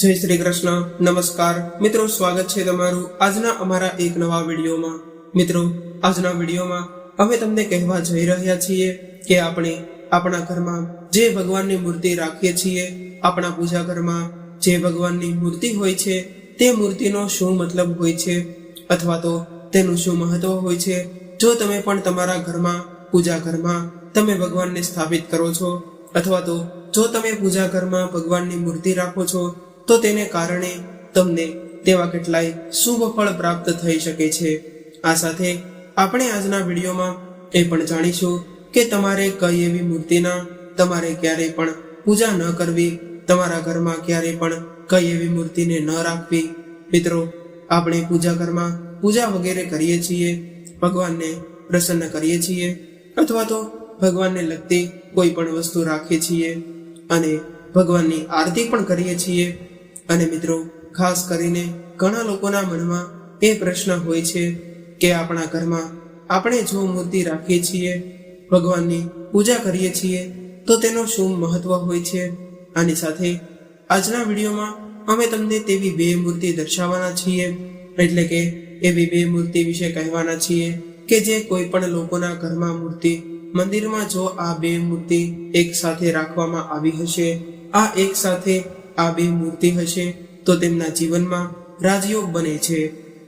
જય શ્રી કૃષ્ણ. નમસ્કાર. મિત્રો, સ્વાગત છે તમારું આજના અમારા એક નવા વિડીયોમાં. મિત્રો, આજના વિડીયોમાં અમે તમને કહેવા જઈ રહ્યા છીએ કે આપણે આપણા ઘરમાં જે ભગવાનની મૂર્તિ રાખીએ છીએ, આપણા પૂજા ઘરમાં જે ભગવાનની મૂર્તિ હોય છે, તે મૂર્તિનો શું મતલબ હોય છે અથવા તો તેનું શું મહત્વ હોય છે, જો તમે પણ તમારા ઘરમાં, પૂજા ઘરમાં તમે ભગવાનને સ્થાપિત કરો છો અથવા તો જો તમે પૂજા ઘરમાં ભગવાનની મૂર્તિ રાખો છો તો તેને કારણે તમને તેવા કેટલાય શુભ ફળ પ્રાપ્ત થઈ શકે છે. આ સાથે આપણે આજના વિડીયોમાં એ પણ જાણીશું કે તમારે કઈ એવી મૂર્તિના, તમારે ક્યારેય પણ પૂજા ન કરવી, તમારા ઘરમાં ક્યારેય પણ કઈ એવી મૂર્તિને ન રાખવી. મિત્રો, આપણે પૂજા ઘરમાં પૂજા વગેરે કરીએ છીએ, ભગવાનને પ્રસન્ન કરીએ છીએ, અથવા તો ભગવાનને લગતી કોઈ પણ વસ્તુ રાખીએ છીએ અને ભગવાનની આરતી પણ કરીએ છીએ. અને મિત્રો, ખાસ કરીને ઘણા લોકોના મનમાં એ પ્રશ્ન હોય છે કે આપણા ઘરમાં આપણે જો મૂર્તિ રાખીએ છીએ, ભગવાનની પૂજા કરીએ છીએ, તો તેનો શું મહત્વ હોય છે? આની સાથે આજના વિડીયોમાં અમે તમને તેવી બે મૂર્તિ દર્શાવવાના છીએ, એટલે કે એવી બે મૂર્તિ વિશે કહેવાના છીએ કે જે કોઈ પણ લોકોના ઘરમાં મૂર્તિ મંદિરમાં જો આ બે મૂર્તિ એક સાથે રાખવામાં આવી હશે, આ એક સાથે આ બે મૂર્તિ હશે તો તેમના જીવનમાં રાજયોગ બને છે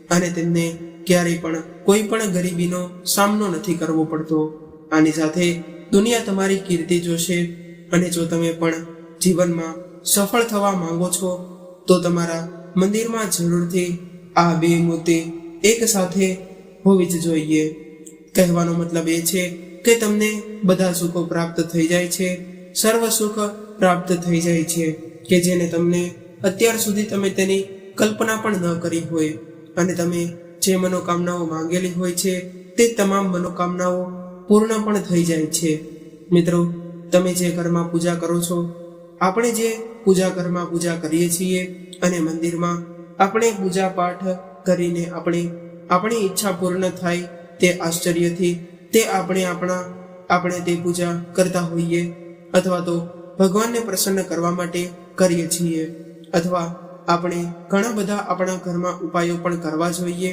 અને તેમને ક્યારેય પણ કોઈ પણ ગરીબીનો સામનો નથી કરવો પડતો. આની સાથે દુનિયા તમારી કીર્તિ જોશે અને જો તમે પણ જીવનમાં સફળ થવા માંગો છો, તો તમારા મંદિરમાં જરૂરથી આ બે મૂર્તિ એક સાથે હોવી જ જોઈએ. કહેવાનો મતલબ એ છે કે તમને બધા સુખો પ્રાપ્ત થઈ જાય છે, સર્વ સુખ પ્રાપ્ત થઈ જાય છે. કે જેને તમને અત્યાર સુધી તમે તેની કલ્પના પણ ન કરી હોય. અને તમે જે મનોકામનાઓ માંગેલી હોય છે, તે તમામ મનોકામનાઓ પૂર્ણ પણ થઈ જાય છે. મિત્રો, તમે જે ઘરમાં પૂજા કરો છો, આપણે જે પૂજા ઘરમાં પૂજા કરીએ છીએ અને મંદિરમાં આપણે પૂજા પાઠ કરીને આપણે આપણી ઈચ્છા પૂર્ણ થાય તે આશ્ચર્યથી તે આપણે આપણા, આપણે તે પૂજા કરતા હોઈએ. અથવા તો ભગવાનને પ્રસન્ન કરવા માટે કરીએ છીએ. અથવા આપણે ઘણા બધા આપણા ઘરમાં ઉપાયો પણ કરવા જોઈએ.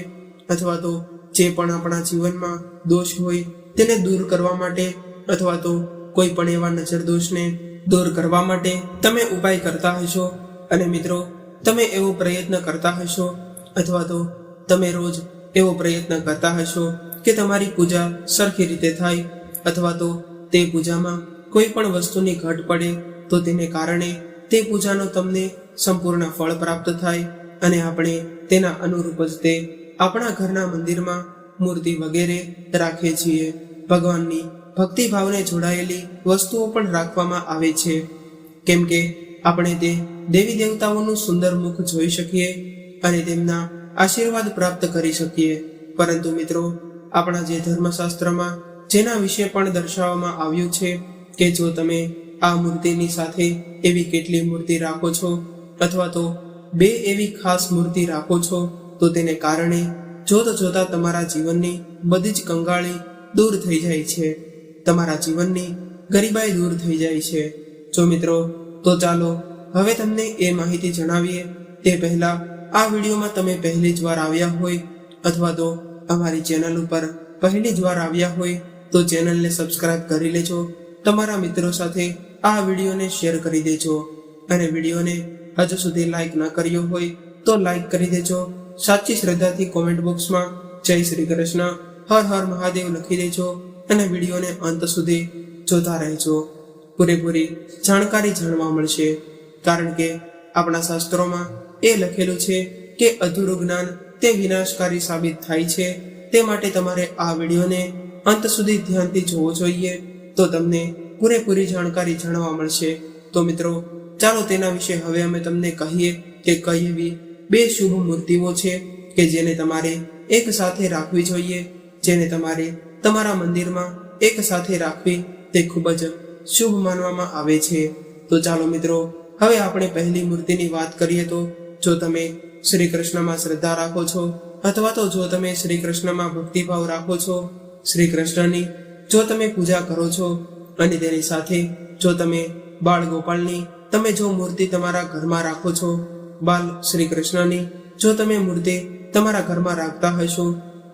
અથવા તો જે પણ આપણા જીવનમાં દોષ હોય તેને દૂર કરવા માટે, અથવા તો કોઈ પણ એવા નજર દોષને દૂર કરવા માટે તમે ઉપાય કરતા હશો. અને મિત્રો, તમે એવો પ્રયત્ન કરતા હશો, અથવા તો તમે રોજ એવો પ્રયત્ન કરતા હશો કે તમારી પૂજા સરખી રીતે થાય, અથવા તો તે પૂજામાં કોઈ પણ વસ્તુની ઘટ પડે તો તેને કારણે તે પૂજાનો તમને સંપૂર્ણ ફળ પ્રાપ્ત થાય અને આપણે તેના અનુરૂપ જ તે આપણા ઘરના મંદિરમાં મૂર્તિ વગેરે રાખીએ છીએ. ભગવાનની ભક્તિભાવને જોડાયેલી વસ્તુઓ પણ રાખવામાં આવે છે. કેમ કે આપણે તે દેવી દેવતાઓનું સુંદર મુખ જોઈ શકીએ અને તેમના આશીર્વાદ પ્રાપ્ત કરી શકીએ. પરંતુ મિત્રો, આપણા જે ધર્મશાસ્ત્રમાં જેના વિશે પણ દર્શાવવામાં આવ્યું છે કે જો તમે આ મૂર્તિની સાથે એવી કેટલી મૂર્તિ રાખો છો અથવા તો બે એવી ખાસ મૂર્તિ રાખો છો, તો તેને કારણે જોત જોતા તમારા જીવનની બધી જ કંગાળી દૂર થઈ જાય છે. તમારા જીવનની ગરીબાઈ દૂર થઈ જાય છે. જો મિત્રો, તો ચાલો હવે તમને એ માહિતી જણાવીએ. તે પહેલા આ વિડીયોમાં તમે પહેલી જ વાર આવ્યા હોય અથવા તો અમારી ચેનલ ઉપર પહેલી જ વાર આવ્યા હોય, તો ચેનલને સબસ્ક્રાઇબ કરી લેજો. તમારા મિત્રો સાથે આ વિડીયોને શેર કરી દેજો અને વિડીયોને હજુ સુધી લાઈક ન કર્યો હોય તો લાઈક કરી દેજો. સાચી શ્રદ્ધાથી કોમેન્ટ બોક્સમાં જય શ્રી કૃષ્ણ, હર હર મહાદેવ લખી દેજો અને વિડીયોને અંત સુધી જોતા રહેજો. પૂરેપૂરી જાણકારી જાણવા મળશે. કારણ કે આપણા શાસ્ત્રોમાં એ લખેલું છે કે અધૂરું જ્ઞાન તે વિનાશકારી સાબિત થાય છે. તે માટે તમારે આ વિડીયોને અંત સુધી ધ્યાનથી જોવો જોઈએ. તો તમને પૂરેપૂરી જાણકારી જાણવા મળશે. તો મિત્રો, ચાલો તેના વિશે હવે અમે તમને કહીએ કે કઈ એવી બે શુભ મૂર્તિઓ છે કે જેને તમારે એક સાથે રાખવી જોઈએ, જેને તમારે તમારા મંદિરમાં એક સાથે રાખવી તે ખૂબ જ શુભ માનવામાં આવે છે. તો ચાલો મિત્રો, હવે આપણે પહેલી મૂર્તિની વાત કરીએ તો જો તમે શ્રી કૃષ્ણમાં શ્રદ્ધા રાખો છો, અથવા તો જો તમે શ્રી કૃષ્ણમાં ભક્તિભાવ રાખો છો શ્રી કૃષ્ણની જો તમે પૂજા કરો છો અને તેની સાથે જો તમે બાળ ગોપાલની તમે જો મૂર્તિ તમારા ઘરમાં રાખો છો, બાલ શ્રી કૃષ્ણની, જો તમે મૂર્તિ તમારા ઘરમાં રાખતા હશો,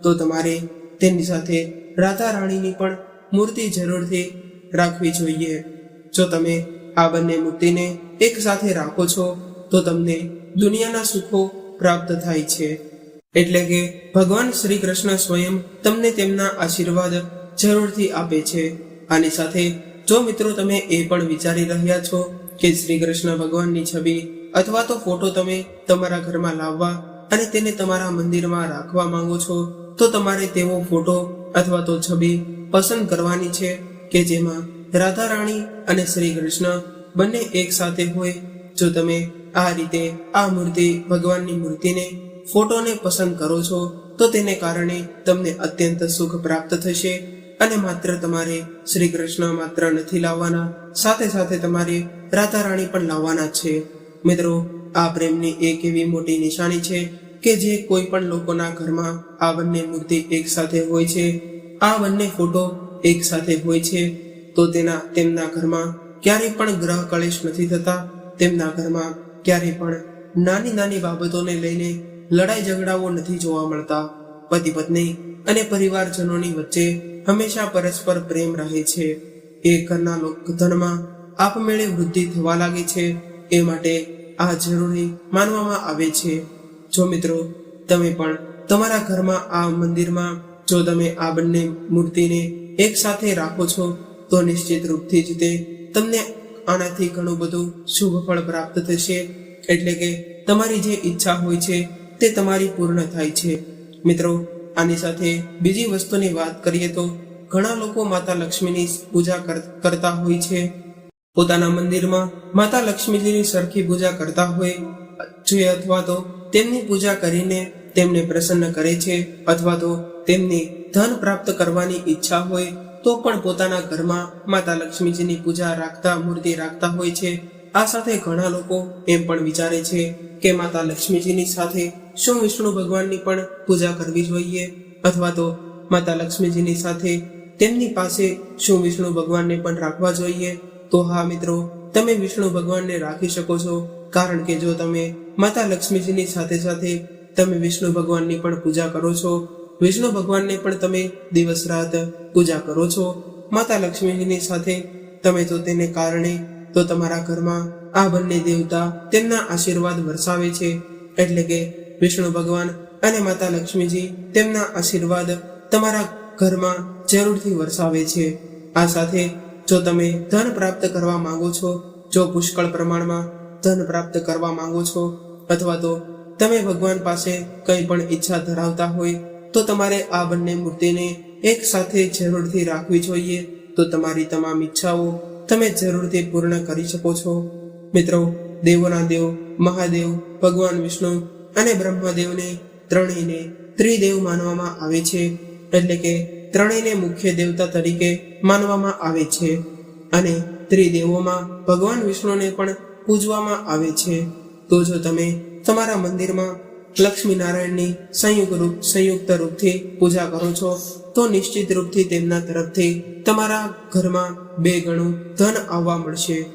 તો તમારે તેની સાથે રાધા રાણીની પણ મૂર્તિ જરૂરથી રાખવી જોઈએ. જો તમે આ બંને મૂર્તિને એક સાથે રાખો છો, તો તમને દુનિયાના સુખો પ્રાપ્ત થાય છે. એટલે કે ભગવાન શ્રી કૃષ્ણ સ્વયં તમને તેમના આશીર્વાદ જરૂરથી આપે છે. આની સાથે જો મિત્રો તમે એ પણ વિચારી રહ્યા છો કે શ્રી કૃષ્ણ ભગવાનની છબી અથવા તો ફોટો તમે તમારા ઘરમાં લાવવા અને તેને તમારા મંદિરમાં રાખવા માંગો છો, તો તમારે તેવો ફોટો અથવા તો છબી પસંદ કરવાની છે કે જેમાં રાધા રાણી અને શ્રી કૃષ્ણ બંને એક સાથે હોય. જો તમે આ રીતે આ મૂર્તિ ભગવાનની મૂર્તિને ફોટોને પસંદ કરો છો, તો તેને કારણે તમને અત્યંત સુખ પ્રાપ્ત થશે. અને માત્ર તમારે શ્રી કૃષ્ણ માત્ર નથી લાવવાના, સાથે સાથે તમારે રાધા રાણી પણ લાવવાના છે. મિત્રો, આ પ્રેમની એક એવી મોટી નિશાની છે કે જે કોઈ પણ લોકોના ઘરમાં આ બંને મૂર્તિ એક સાથે હોય છે, આ બંને ફોટો એક સાથે હોય છે, તો તેના, તેમના ઘરમાં ક્યારેય પણ ગ્રહ કલેશ નથી થતા, તેમના ઘરમાં ક્યારેય પણ નાની નાની બાબતોને લઈને લડાઈ ઝઘડાઓ નથી જોવા મળતા. પતિ પત્ની અને પરિવારજનોની વચ્ચે હંમેશા પરસ્પર પ્રેમ રહે છે. એ ઘરના લોક ધનમાં આપમેળે વૃદ્ધિ થવા લાગે છે. એ માટે આ જરૂરી માનવામાં આવે છે. જો મિત્રો, તમે પણ તમારા ઘરમાં આ મંદિરમાં, જો તમે આ બંને મૂર્તિને એક સાથે રાખો છો, તો નિશ્ચિત રૂપથી જ તે તમને આનાથી ઘણું બધું શુભ ફળ પ્રાપ્ત થશે. એટલે કે તમારી જે ઈચ્છા હોય છે, તે તમારી પૂર્ણ થાય છે. મિત્રો આની સાથે બીજી વસ્તુની વાત કરીએ તો ઘણા લોકો માતા લક્ષ્મીની પૂજા કર- કરતા હોય છે. પોતાના મંદિરમાં માતા લક્ષ્મીજીની સરખી પૂજા કરતા હોય, છે અથવા તો તેમની પૂજા કરીને તેમને પ્રસન્ન કરે છે, અથવા તો તેમની ધન પ્રાપ્ત કરવાની ઈચ્છા હોય, તો પણ પોતાના ઘરમાં માતા લક્ષ્મીજીની પૂજા રાખતા, મૂર્તિ રાખતા હોય છે. આ સાથે ઘણા લોકો એમ પણ વિચારે છે કે માતા લક્ષ્મીજીની સાથે શું વિષ્ણુ ભગવાનની પણ પૂજા કરવી જોઈએ? અથવા તો માતા લક્ષ્મીજીની સાથે તેમની પાસે શું વિષ્ણુ ભગવાનને પણ રાખવા જોઈએ? તો હા મિત્રો, તમે વિષ્ણુ ભગવાનને રાખી શકો છો. કારણ કે જો તમે માતા લક્ષ્મીજીની સાથે સાથે તમે વિષ્ણુ ભગવાનની પણ પૂજા કરો છો, વિષ્ણુ ભગવાનને પણ તમે દિવસ રાત પૂજા કરો છો, માતા લક્ષ્મીજીની સાથે તમે તો તેને કારણે તો તમારા ઘરમાં આ બંને દેવતા તેમના આશીર્વાદ વરસાવે છે. એટલે કે વિષ્ણુ ભગવાન અને માતા લક્ષ્મીજી તેમના આશીર્વાદ તમારા ઘરમાં જરૂરથી વરસાવે છે. આ સાથે જો તમે ધન પ્રાપ્ત કરવા માંગો છો, જો પુષ્કળ પ્રમાણમાં ધન પ્રાપ્ત કરવા માંગો છો, અથવા તો તમે ભગવાન પાસે કંઈ પણ ઈચ્છા ધરાવતા હોય, તો તમારે આ બંને મૂર્તિને એક સાથે જરૂરથી રાખવી જોઈએ. તો તમારી તમામ ઈચ્છાઓ તમે જરૂરથી પૂર્ણ કરી શકો છો. મિત્રો, દેવોના દેવ, મહાદેવ, ભગવાન વિષ્ણુ અને બ્રહ્મદેવને ત્રણેયને ત્રિદેવ માનવામાં આવે છે, એટલે કે ત્રણેયને મુખ્ય દેવતા તરીકે માનવામાં આવે છે. અને ત્રિદેવોમાં ભગવાન વિષ્ણુને પણ પૂજવામાં આવે છે. તો જો તમે તમારા મંદિરમાં લક્ષ્મીનારાયણની સંયુક્ત રૂપ, સંયુક્ત રૂપથી પૂજા કરો છો, તો નિશ્ચિત રૂપથી તેમના તરફથી તમારા ઘરમાં બે ગણું ધન આવવા મળશે.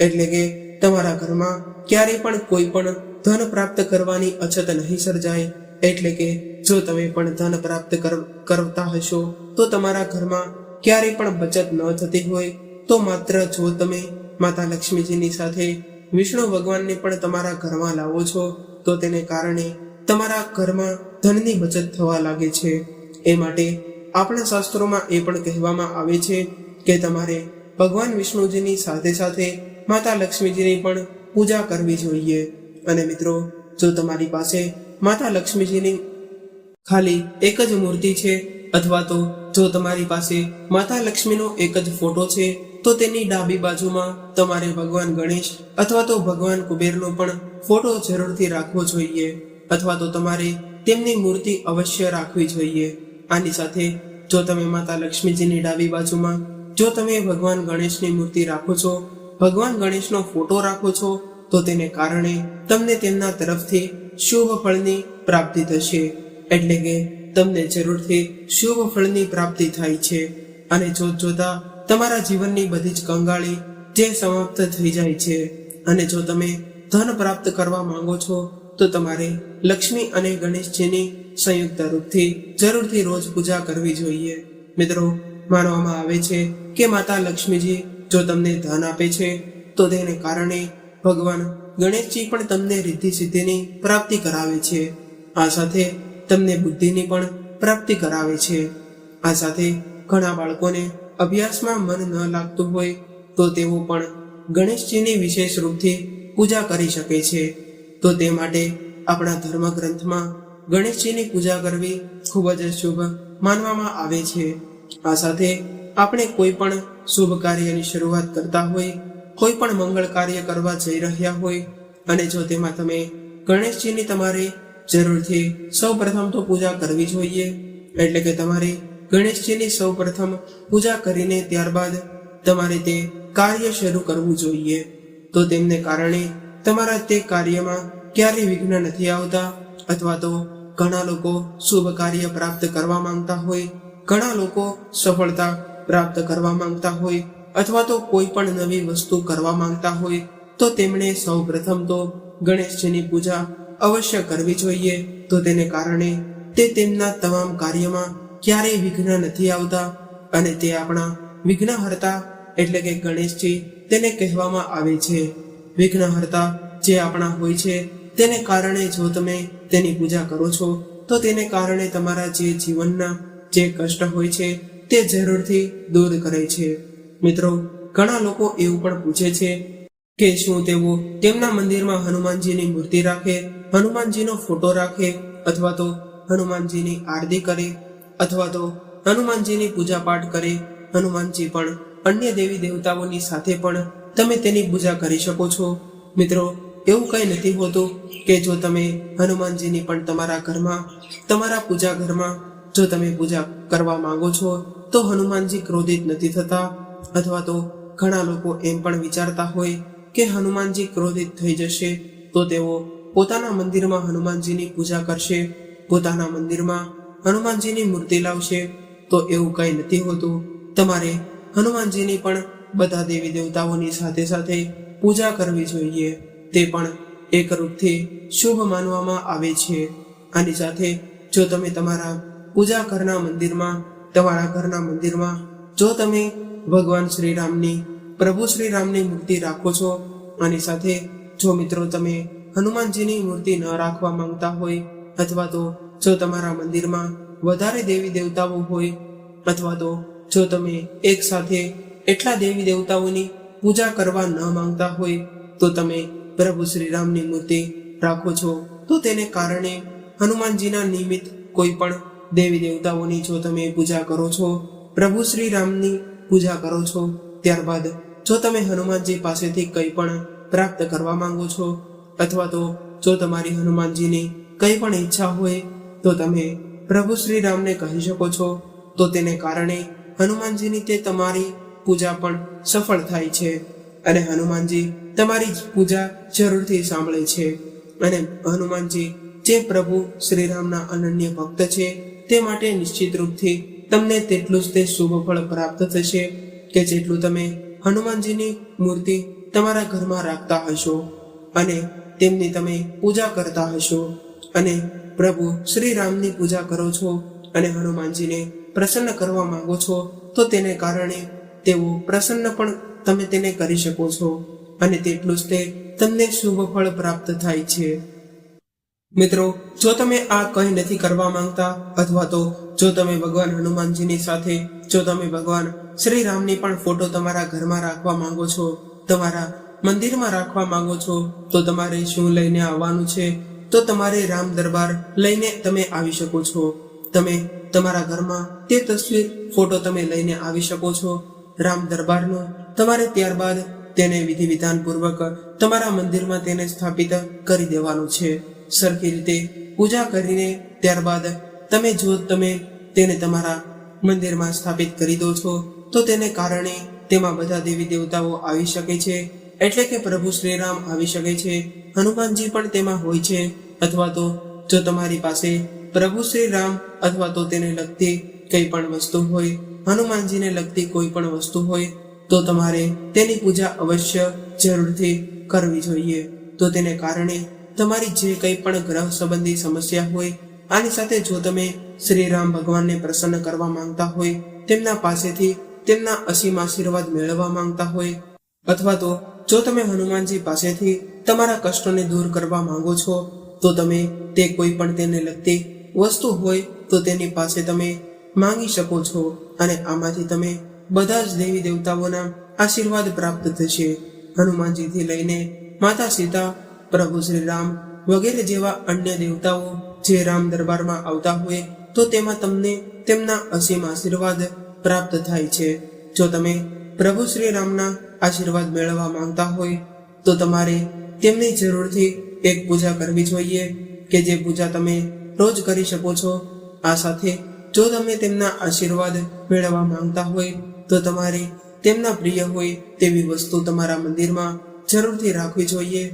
એટલે કે તમારા ઘરમાં ક્યારેય પણ કોઈ પણ ધન પ્રાપ્ત કરવાની અછત નહીં સર્જાય, એટલે કે જો તમે પણ ધન પ્રાપ્ત કર- કરતા હશો, તો તમારા ઘરમાં ક્યારેય પણ બચત ન થતી હોય. તો માત્ર જો તમે માતા લક્ષ્મીજીની સાથે વિષ્ણુ ભગવાનને પણ તમારા ઘરમાં લાવો છો, તો તેને કારણે તમારા ઘરમાં ધનની બચત થવા લાગે છે. એ માટે આપણા શાસ્ત્રોમાં એ પણ કહેવામાં આવે છે કે તમારે ભગવાન વિષ્ણુજીની સાથે સાથે માતા લક્ષ્મીજીની પણ પૂજા કરવી જોઈએ. અને મિત્રો, જો તમારી પાસે માતા લક્ષ્મીજીની ખાલી એક જ મૂર્તિ છે, અથવા તો જો તમારી પાસે માતા લક્ષ્મીનો એક જ ફોટો છે, તો તેની ડાબી બાજુમાં તમારે ભગવાન ગણેશ અથવા તો ભગવાન કુબેરનો પણ ફોટો જરૂરથી રાખવો જોઈએ, અથવા તો તમારે તેમની મૂર્તિ અવશ્ય રાખવી જોઈએ. આની સાથે જો તમે માતા લક્ષ્મીજીની ડાબી બાજુમાં જો તમે ભગવાન ગણેશની મૂર્તિ રાખો છો, ભગવાન ગણેશનો ફોટો રાખો છો તો તેને કારણે તમને તેમના તરફથી શુભ ફળની પ્રાપ્તિ થશે. એટલે કે તમને જરૂરથી શુભ ફળની પ્રાપ્તિ થાય છે. અને જોત જોતા તમારા જીવનની બધી જ કંગાળી જે સમાપ્ત થઈ જાય છે. અને જો તમે ધન પ્રાપ્ત કરવા માંગો છો, તો તમારે લક્ષ્મી અને ગણેશજીની સંયુક્ત રૂપથી જરૂરથી રોજ પૂજા કરવી જોઈએ. મિત્રો, માનવામાં આવે છે કે માતા લક્ષ્મીજી જો તમને ધન આપે છે, તો તેને કારણે ભગવાન ગણેશજી પણ તમને રિદ્ધિ સિદ્ધિની પ્રાપ્તિ કરાવે છે. આ સાથે તમને બુદ્ધિની પણ પ્રાપ્તિ કરાવે છે. આ સાથે ઘણા બાળકોને અભ્યાસમાં મન ન લાગતું હોય તો તેઓ પણ ગણેશજીની વિશેષ રૂપથી પૂજા કરી શકે છે. તો તે માટે આપણા ધર્મ ગ્રંથમાં ગણેશજીની પૂજા કરવી ખૂબ જ શુભ માનવામાં આવે છે. આ સાથે આપણે કોઈ પણ શુભ કાર્યની શરૂઆત કરતા હોય કોઈ પણ મંગળ કાર્ય કરવા જઈ રહ્યા હોય અને જો તેમાં તમે ગણેશજીની તમારે જરૂરથી સૌ પ્રથમ તો પૂજા કરવી જોઈએ, એટલે કે તમારે ગણેશજીની સૌ પ્રથમ પૂજા કરીને ત્યારબાદ તમારે તે કાર્ય શરૂ કરવું જોઈએ. તો તેમને કારણે તમારા તે કાર્યમાં ક્યારેય વિઘ્ન નથી આવતા અથવા તો ઘણા લોકો શુભ કાર્ય પ્રાપ્ત કરવા માંગતા હોય, ઘણા લોકો સફળતા પ્રાપ્ત કરવા માંગતા હોય અથવા તો કોઈ પણ નવી વસ્તુ કરવા માંગતા હોય, તો તેમણે સૌ પ્રથમ તો ગણેશજીની પૂજા અવશ્ય કરવી જોઈએ. તો તેને કારણે તે તેમના તમામ કાર્યમાં ક્યારેય વિઘ્ન નથી આવતા અને તે આપણા વિઘ્નહર્તા એટલે કે ગણેશજી તેને કહેવામાં આવે છે. વિઘ્નહર્તા જે આપણા હોય છે, તેને કારણે જો તમે તેની પૂજા કરો છો, તો તેને કારણે તમારા જે જીવનના જે કષ્ટ હોય છે, તે જરૂરથી દૂર કરે છે. મિત્રો, ઘણા લોકો એવું પણ પૂછે છે કે શું તેઓ તેમના મંદિરમાં હનુમાનજીની મૂર્તિ રાખે, હનુમાનજીનો ફોટો રાખે, અથવા તો હનુમાનજીની આરતી કરે, અથવા તો હનુમાનજીની પૂજા પાઠ કરે. હનુમાનજી પણ અન્ય દેવી દેવતાઓની સાથે પણ તમે તેની પૂજા કરી શકો છો. મિત્રો, એવું કંઈ નથી હોતું કે જો તમે હનુમાનજીની પણ તમારા ઘરમાં, તમારા પૂજા ઘરમાં જો તમે પૂજા કરવા માંગો છો, તો હનુમાનજી ક્રોધિત નથી થતા. અથવા તો ઘણા લોકો એમ પણ વિચારતા હોય કે હનુમાનજી ક્રોધિત થઈ જશે, તો તેઓ પોતાના મંદિરમાં હનુમાનજીની પૂજા કરશે. પોતાના મંદિરમાં હનુમાનજીની મૂર્તિ લાવશે. તો એવું કંઈ નથી હોતું. તમારે હનુમાનજીની પણ બધા દેવી દેવતાઓની સાથે સાથે પૂજા કરવી જોઈએ. તે પણ એક રૂપથી શુભ માનવામાં આવે છે. આની સાથે જો તમે તમારા પૂજા ઘરના મંદિરમાં, તમારા ઘરના મંદિરમાં, જો તમે ભગવાન શ્રીરામની, પ્રભુ શ્રીરામની મૂર્તિ રાખો છો. આની સાથે જો મિત્રો તમે હનુમાનજીની મૂર્તિ ન રાખવા માંગતા હોય, અથવા તો જો તમારા મંદિરમાં વધારે દેવી દેવતાઓ હોય, અથવા તો જો તમે એક સાથે એટલા દેવી દેવતાઓની પૂજા કરવા ન માંગતા હોય, તો તમે પ્રભુ શ્રીરામની મૂર્તિ રાખો છો. તો તેને કારણે હનુમાનજીના નિમિત્ત કોઈ પણ દેવી દેવતાઓની જો તમે પૂજા કરો છો, પ્રભુ શ્રીરામની પૂજા કરો છો. ત્યારબાદ, જો તમે હનુમાનજી પાસેથી કંઈ પણ પ્રાપ્ત કરવા માંગો છો, અથવા તો જો તમારી હનુમાનજીની કંઈ પણ ઈચ્છા હોય, તો તમે પ્રભુ શ્રી રામને કહી શકો છો. તો તેને કારણે હનુમાનજીની તે તમારી પૂજા પણ સફળ થાય છે અને હનુમાનજી તમારી પૂજા જરૂરથી સાંભળે છે. અને હનુમાનજી જે પ્રભુ શ્રીરામના અનન્ય ભક્ત છે, તે માટે નિશ્ચિત રૂપથી તમને તેટલું જ તે શુભ ફળ પ્રાપ્ત થશે કે જેટલું તમે હનુમાનજીની મૂર્તિ તમારા ઘરમાં રાખતા હશો અને તેમની તમે પૂજા કરતા હશો અને પ્રભુ શ્રી રામની પૂજા કરો છો અને હનુમાનજીને પ્રસન્ન કરવા માંગો છો, તો તેને કારણે તેઓ પ્રસન્ન પણ તમે તેને કરી શકો છો અને તેટલું જ તે તમને શુભ ફળ પ્રાપ્ત થાય છે. મિત્રો, જો તમે આ કંઈ નથી કરવા માંગતા અથવા તો જો તમે ભગવાન હનુમાનજીની સાથે, જો તમે ભગવાન શ્રી રામની પણ ફોટો તમારા ઘરમાં રાખવા માંગો છો, તમારા મંદિરમાં રાખવા માંગો છો, તો તમારે શું લઈને આવવાનું છે? તો તમારે રામ દરબાર લઈને તમે આવી શકો છો. તમે તમારા ઘરમાં તે તસવીર, ફોટો તમે લઈને આવી શકો છો. રામ દરબારનો તમારે ત્યારબાદ તેને વિધિ વિધાન પૂર્વક તમારા મંદિરમાં તેને સ્થાપિત કરી દેવાનું છે. સરખી રીતે પૂજા કરીને ત્યારબાદ તમે જો તમે તેને તમારા મંદિરમાં સ્થાપિત કરી દો છો, તો તેને કારણે તેમાં બધા દેવી દેવતાઓ આવી શકે છે. એટલે કે પ્રભુ શ્રીરામ આવી શકે છે. હનુમાનજી પણ તેમાં હોય છે. અથવા તો જો તમારી પાસે પ્રભુ શ્રી રામ અથવા તો તેને લગતી કંઈ પણ વસ્તુ હોય, હનુમાનજીને લગતી કોઈ પણ વસ્તુ હોય, તો તમારે તેની પૂજા અવશ્ય જરૂરથી કરવી જોઈએ. તો તેને કારણે તમારી જે કંઈ પણ ગ્રહ સંબંધી સમસ્યા હોય, આની સાથે જો તમે શ્રી રામ ભગવાનને પ્રસન્ન કરવા માંગતા હોય, તેમના પાસેથી તેમના અસીમ આશીર્વાદ મેળવવા માંગતા હોય, અથવા તો જો તમે હનુમાનજી પાસેથી તમારા કષ્ટોને દૂર કરવા માંગો છો, તો તમે તે કોઈ પણ તેને લગતી વસ્તુ હોય, તો તેની પાસે તમે માંગી શકો છો અને આમાંથી તમે બધા જ દેવી દેવતાઓના આશીર્વાદ પ્રાપ્ત થશે. હનુમાનજીથી લઈને માતા સીતા પ્રભુ શ્રી રામ વગેરે જેવા અન્ય દેવતાઓ જે રામ દરબારમાં આવતા હોય, તો તેમાં તમને તેમના અસીમ આશીર્વાદ પ્રાપ્ત થાય છે. જો તમે પ્રભુ શ્રી રામના આશીર્વાદ મેળવવા માંગતા હોય, તો તમારે તેમની જરૂરથી એક પૂજા કરવી જોઈએ કે જે પૂજા તમે રોજ કરી શકો છો. આ સાથે જો તમે તેમના આશીર્વાદ મેળવવા માંગતા હોય, તો તમારે તેમના પ્રિય હોય તેવી વસ્તુ તમારા મંદિરમાં જરૂરથી રાખવી જોઈએ.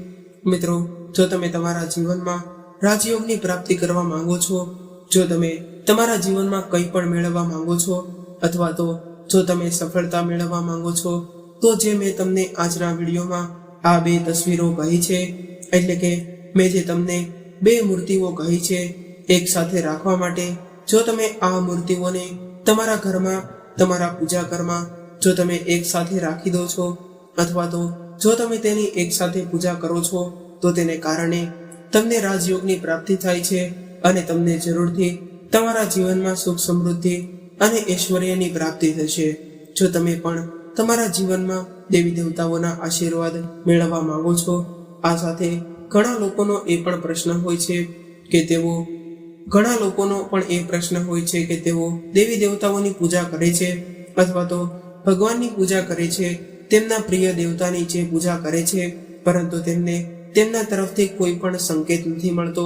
મિત્રો, જો તમે તમારા જીવનમાં રાજયોગની પ્રાપ્તિ કરવા માંગો છો, જો તમે તમારા જીવનમાં કંઈ પણ મેળવવા માંગો છો, અથવા તો જો તમે સફળતા મેળવવા માંગો છો, તો જે મેં તમને આજના વિડીયોમાં આ બે તસવીરો કહી છે, એટલે કે મેં જે તમને બે મૂર્તિઓ કહી છે, એક સાથે રાખવા માટે, જો તમે આ મૂર્તિઓને તમારા ઘરમાં, તમારા પૂજા ઘરમાં, જો તમે એક સાથે રાખી દો છો, અથવા તો જો તમે તેની એક સાથે પૂજા કરો છો, તો તેને કારણે તમને રાજયોગની પ્રાપ્તિ થાય છે અને તમને જરૂરથી તમારા જીવનમાં સુખ સમૃદ્ધિ અને ઐશ્વર્યની પ્રાપ્તિ થશે. જો તમે પણ તમારા જીવનમાં દેવી દેવતાઓના આશીર્વાદ મેળવવા માંગો છો, આ સાથે ઘણા લોકોનો એ પણ પ્રશ્ન હોય છે કે તેઓ, ઘણા લોકોનો પણ એ પ્રશ્ન હોય છે કે તેઓ દેવી દેવતાઓની પૂજા કરે છે અથવા તો ભગવાનની પૂજા કરે છે તેમના પ્રિય દેવતાની જે પૂજા કરે છે, પરંતુ તેમને તેમના તરફથી કોઈ પણ સંકેત નથી મળતો,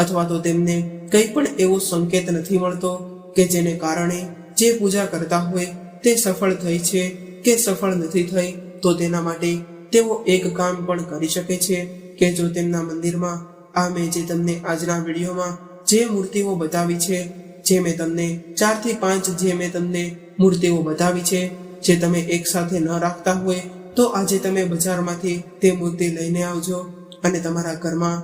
અથવા તો તેમને કંઈ પણ એવો સંકેત નથી મળતો કે જેને કારણે જે પૂજા કરતા હોય તે સફળ થઈ છે કે સફળ નથી થઈ, તો તેના માટે તેઓ એક કામ પણ કરી શકે છે કે જો તેમના મંદિરમાં આ મેં જે તમને આજના વિડીયોમાં જે મૂર્તિઓ બતાવી છે, જે મેં તમને ચારથી પાંચ જે મેં તમને મૂર્તિઓ બતાવી છે જે તમે એકસાથે ન રાખતા હોય, તો આજે તમે બજારમાંથી તે મૂર્તિ લઈને આવજો અને તમારા ઘરમાં,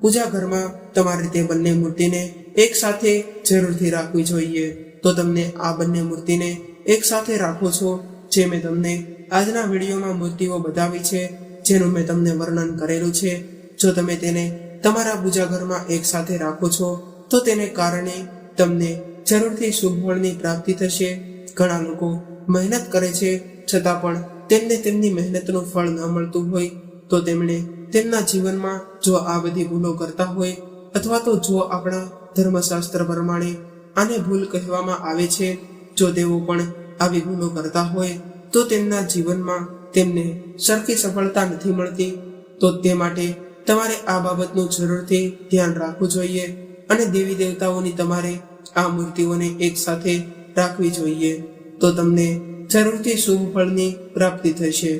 પૂજા ઘરમાં તમારે તે બંને મૂર્તિને એકસાથે જરૂરથી રાખવી જોઈએ. તો તમને આ બંને મૂર્તિને એકસાથે રાખો છો, જે મેં તમને આજના વિડીયોમાં મૂર્તિઓ બતાવી છે, જેનું મેં તમને વર્ણન કરેલું છે. જો તમે તેને તમારા પૂજા ઘરમાં એકસાથે રાખો છો, તો તેને કારણે તમને જરૂરથી શુભ ફળની પ્રાપ્તિ થશે. ઘણા લોકો મહેનત કરે છે, છતાં પણ તેમને તેમની મહેનતનું ફળ ન મળતું હોય, તો તેમણે તેમના જીવનમાં જો આ બધી ભૂલો કરતા હોય, અથવા તો જો આપણા ધર્મશાસ્ત્ર પ્રમાણે આને ભૂલ કહેવામાં આવે છે, જો તેઓ પણ આવી ભૂલો કરતા હોય, તો તેમના જીવનમાં તેમને સરખી સફળતા નથી મળતી, તો તે માટે તમારે આ બાબતનું જરૂરથી ધ્યાન રાખવું જોઈએ અને દેવી દેવતાઓની તમારે આ મૂર્તિઓને એક સાથે રાખવી જોઈએ. તો તમને જરૂરથી શુભ ફળની પ્રાપ્તિ થશે.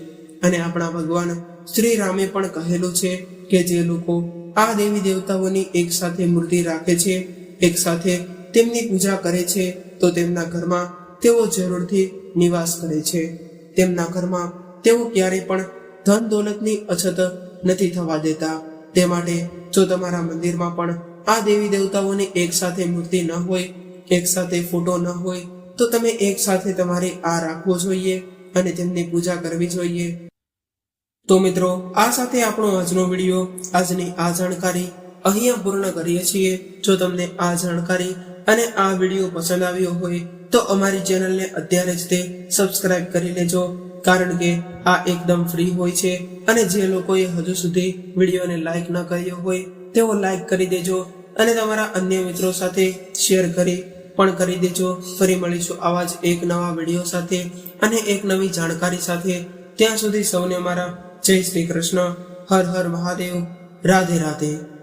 અને આપણા ભગવાન શ્રી રામે પણ કહેલું છે કે જે લોકો આ દેવી દેવતાઓની એક સાથે મૂર્તિ રાખે છે, એક સાથે તેમની પૂજા કરે છે, તો તેમના ઘરમાં તેઓ જરૂરથી નિવાસ કરે છે. તેમના ઘરમાં તેઓ ક્યારેય પણ ધન દોલતની અછત નથી થવા દેતા. તે માટે જો તમારા મંદિરમાં પણ આ દેવી દેવતાઓની એક સાથે મૂર્તિ ન હોય, એક સાથે ફોટો ન હોય તો તમે એક સાથે તમારે આ રાખવો જોઈએ અને તેમની પૂજા કરવી જોઈએ. તો મિત્રો, આ સાથે આપણો આજનો વીડિયો આજની આ જાણકારી અહીંયા પૂર્ણ કરીએ છીએ. જો તમને આ જાણકારી અને આ વીડિયો પસંદ આવ્યો હોય, તો અમારી ચેનલને અત્યારે જ તે સબસ્ક્રાઇબ કરી લેજો, કારણ કે આ એકદમ ફ્રી હોય છે અને જે લોકોએ હજુ સુધી વિડીયોને લાઇક ન કર્યો હોય, તેઓ લાઈક કરી દેજો અને તમારા અન્ય મિત્રો સાથે શેર કરી પણ કરી દેજો. ફરી મળીશું આવા જ એક નવા વીડિયો સાથે અને એક નવી જાણકારી સાથે. ત્યાં સુધી સૌને મારા જય શ્રી કૃષ્ણ. હર હર મહાદેવ. રાધે રાધે.